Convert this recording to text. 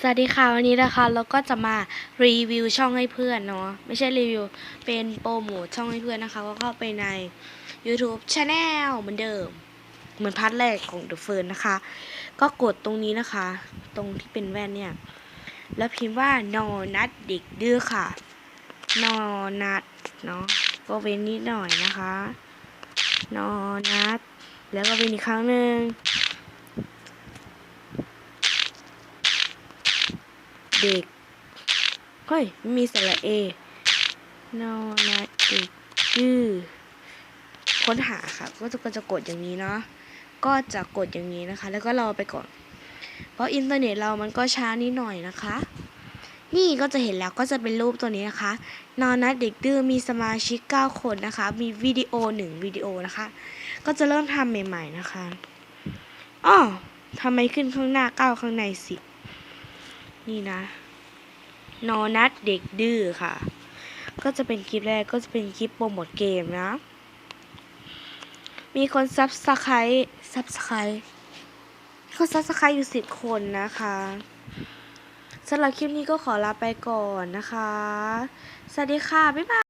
สวัสดีค่ะวันนี้นะคะเราก็จะมารีวิวช่องให้เพื่อนเนาะไม่ใช่รีวิวเป็นโปรโมทช่องให้เพื่อนนะคะ ก็เข้าไปใน YouTube Channel เหมือนเดิม เหมือนพาร์ทแรกของ The f e r n นะคะ ก็กดตรงนี้นะคะ ตรงที่เป็นแว่นเนี่ย แล้วพิมพ์ว่านอนัดเด็กดื้อค่ะ นอนัดเนาะก็เว้นนิดหน่อยนะคะ นอนัดแล้วก็เป็นอีกครั้งหนึ่ง เด็กเฮ้ยมีสระเอนอนัดเด็กดื้อค้นหาค่ะก็จะก็จะกดอย่างนี้เนาะก็จะกดอย่างนี้นะคะ แล้วก็รอไปก่อน เพราะอินเทอร์เน็ตเรามันก็ช้านิดหน่อยนะคะ นี่ก็จะเห็นแล้วก็จะเป็นรูปตัวนี้นะคะ นอนนัดเด็กดื้อมีสมาชิก 9 คนนะคะ มีวิดีโอหนึ่งวิดีโอนะคะ ก็จะเริ่มทำใหม่ ๆนะคะอ้อทำไมขึ้นข้างหน้าเก้าข้างในสิ นี่นะ นอนัดเด็กดื้อค่ะ ก็จะเป็นคลิปแรกก็จะเป็นคลิปโปรโมทเกมนะ มีคนซับสไครต์ซับสไครต์คนซับสไครต์อยู่สิบคนนะคะสำหรับคลิปนี้ก็ขอลาไปก่อนนะคะ สวัสดีค่ะ บ๊ายบาย